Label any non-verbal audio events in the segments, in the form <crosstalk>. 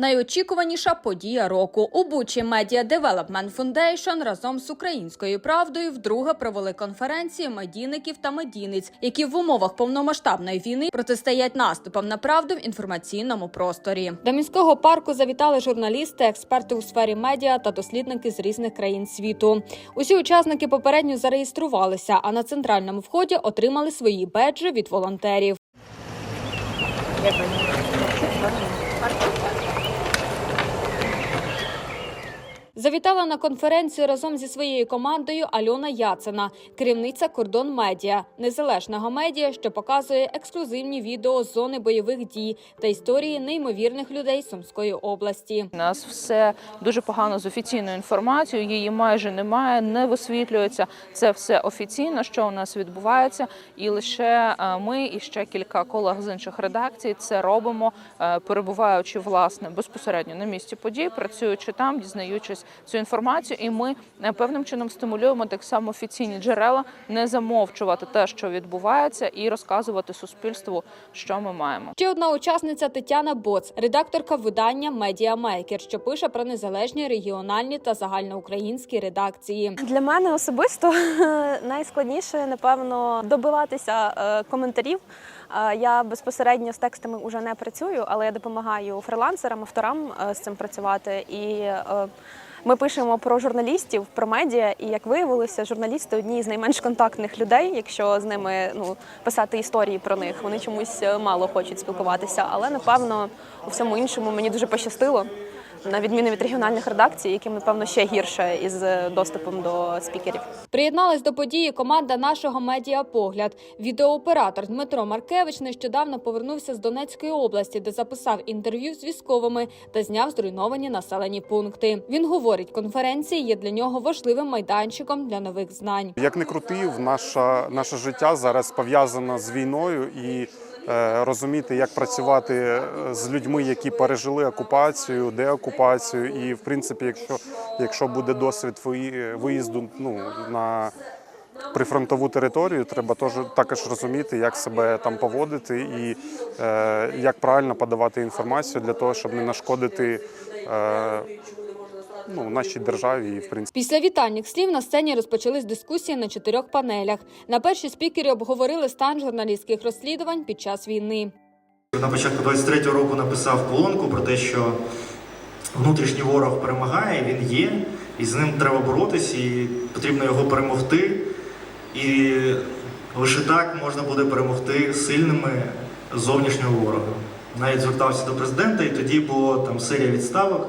Найочікуваніша подія року у Бучі Media Development Foundation разом з українською правдою вдруге провели конференції медійників та медійниць, які в умовах повномасштабної війни протистоять наступам на правду в інформаційному просторі. До міського парку завітали журналісти, експерти у сфері медіа та дослідники з різних країн світу. Усі учасники попередньо зареєструвалися, а на центральному вході отримали свої беджі від волонтерів. Завітала на конференцію разом зі своєю командою Альона Яцина, керівниця Кордон Медіа, незалежного медіа, що показує ексклюзивні відео з зони бойових дій та історії неймовірних людей Сумської області. У нас все дуже погано з офіційною інформацією. Її майже немає, не висвітлюється. Це все офіційно, що у нас відбувається, і лише е, ми і ще кілька колег з інших редакцій це робимо, е, перебуваючи власне безпосередньо на місці подій, працюючи там, дізнаючись цю інформацію. І ми е, певним чином стимулюємо так само офіційні джерела не замовчувати те, що відбувається, і розказувати суспільству, що ми маємо. Ще одна учасниця Тетяна Боц, редакторка видання Медіамейкер, що пише про незалежні регіональні та загальноукраїнські редакції. Для мене особисто <laughs> найскладніше, напевно, добиватися е, коментарів. Е, Я безпосередньо з текстами вже не працюю, але я допомагаю фрилансерам, авторам з цим працювати. І ми пишемо про журналістів, про медіа. І як виявилося, журналісти одні з найменш контактних людей. Якщо з ними ну писати історії про них, вони чомусь е, мало хочуть спілкуватися. Але напевно у всьому іншому мені дуже пощастило. На відміну від регіональних редакцій, яким напевно ще гірше із е, доступом до спікерів. Приєдналась до події команда нашого медіапогляд. Відеооператор Дмитро Маркевич нещодавно повернувся з Донецької області, де записав інтерв'ю з військовими та зняв зруйновані населені пункти. Він говорить, конференції є для нього важливим майданчиком для нових знань. Як не крути, наша, наше життя зараз пов'язано з війною і розуміти, як працювати е, з людьми, які пережили окупацію, деокупацію. І, в принципі, якщо, якщо буде досвід виїзду ну, на прифронтову територію, треба теж також розуміти, як себе там поводити і е, як правильно подавати інформацію для того, щоб не нашкодити е, ну, нашій державі і в принципі. Після вітальних слів на сцені розпочались дискусії на чотирьох панелях. На першій спікери обговорили стан журналістських розслідувань під час війни. На початку 23-го року написав колонку про те, що внутрішній ворог перемагає, він є, і з ним треба боротись, і потрібно його перемогти. І лише так можна буде перемогти сильними зовнішнього ворога. Навіть звертався до президента, і тоді було там серія відставок,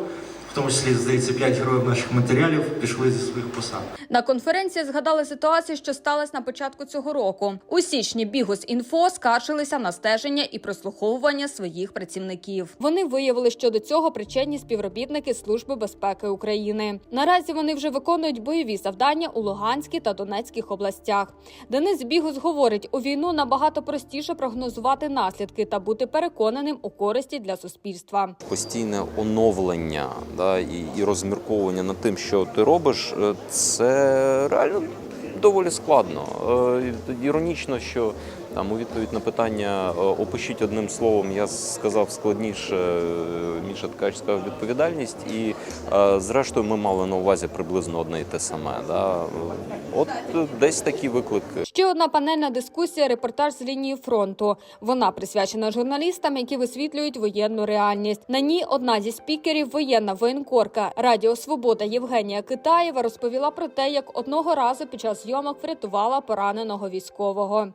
в тому числі, здається, п'ять героїв наших матеріалів пішли зі своїх посад. На конференції згадали ситуацію, що сталася на початку цього року. У січні Бігус інфо скаржилися на стеження і прослуховування своїх працівників. Вони виявили, що до цього причетні співробітники Служби безпеки України. Наразі вони вже виконують бойові завдання у Луганській та Донецьких областях. Денис Бігус говорить, у війну набагато простіше прогнозувати наслідки та бути переконаним у користі для суспільства. постійне оновлення да, і, і розмірковування над тим, що ти робиш, е, це реально доволі складно. Е, Іронічно, що там у відповідь на питання е, опишіть одним словом, я сказав складніше, Міша Ткач сказав відповідальність, і зрештою ми мали на увазі приблизно одне і те саме. Да. От е, десь такі виклики. Ще одна панельна дискусія репортаж з лінії фронту. Вона присвячена журналістам, які висвітлюють воєнну реальність. На ній одна зі спікерів, воєнна воєнкорка Радіо Свобода Євгенія Китаєва розповіла про те, як одного разу під час зйомок врятувала пораненого військового.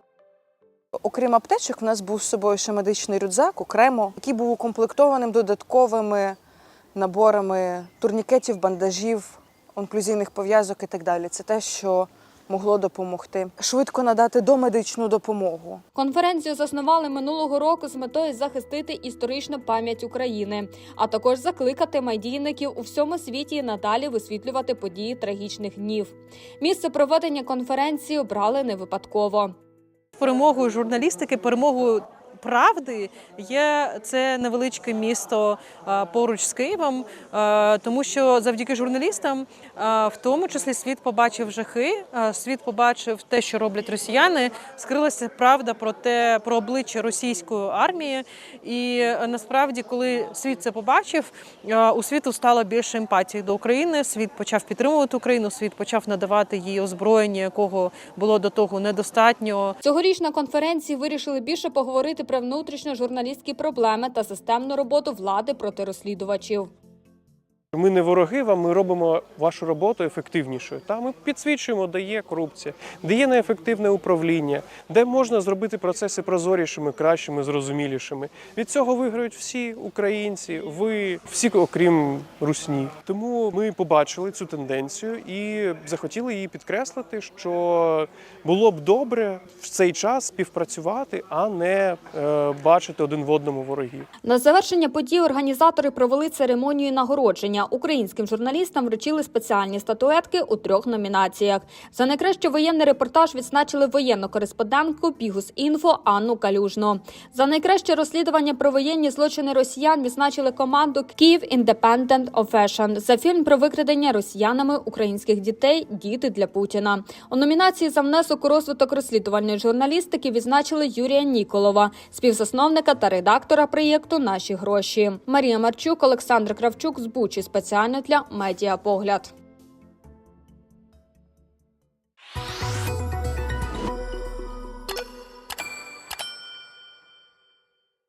Окрім аптечок, в нас був з собою ще медичний рюкзак окремо, який був укомплектованим додатковими наборами турнікетів, бандажів, онклюзійних пов'язок і так далі. Це те, що могло допомогти швидко надати домедичну допомогу. Конференцію заснували минулого року з метою захистити історичну пам'ять України, а також закликати медійників у всьому світі надалі висвітлювати події трагічних днів. Місце проведення конференції обрали не випадково. перемогою журналістики, перемогою правди є це невеличке місто е, поруч з Києвом, е, тому що завдяки журналістам, е, в тому числі світ побачив жахи, світ побачив те, що роблять росіяни. Скрилася правда про те, про обличчя російської армії. І насправді, коли світ це побачив, у світу стало більше емпатії до України. Світ почав підтримувати Україну, світ почав надавати їй озброєння, якого було до того недостатньо. Цьогоріч на конференції вирішили більше поговорити про внутрішньо журналістські проблеми та системну роботу влади проти розслідувачів. Ми не вороги вам, ми робимо вашу роботу ефективнішою. Та ми підсвічуємо, де є корупція, де є неефективне управління, де можна зробити процеси прозорішими, кращими, зрозумілішими. Від цього виграють всі українці, ви всі, окрім русні. Тому ми побачили цю тенденцію і захотіли її підкреслити, що було б добре в цей час співпрацювати, а не е, бачити один в одному ворогів. На завершення подій організатори провели церемонію нагородження. Українським журналістам вручили спеціальні статуетки у трьох номінаціях. За найкращий воєнний репортаж відзначили воєнну кореспондентку Бігус Інфо Анну Калюжну. За найкраще розслідування про воєнні злочини росіян відзначили команду Київ of Fashion за фільм про викрадення росіянами українських дітей Діти для Путіна. У номінації за внесок у розвиток розслідувальної журналістики відзначили Юрія Ніколова, співзасновника та редактора проєкту Наші гроші. Марія Марчук, Олександр Кравчук з Бучі спеціально для медіапогляд.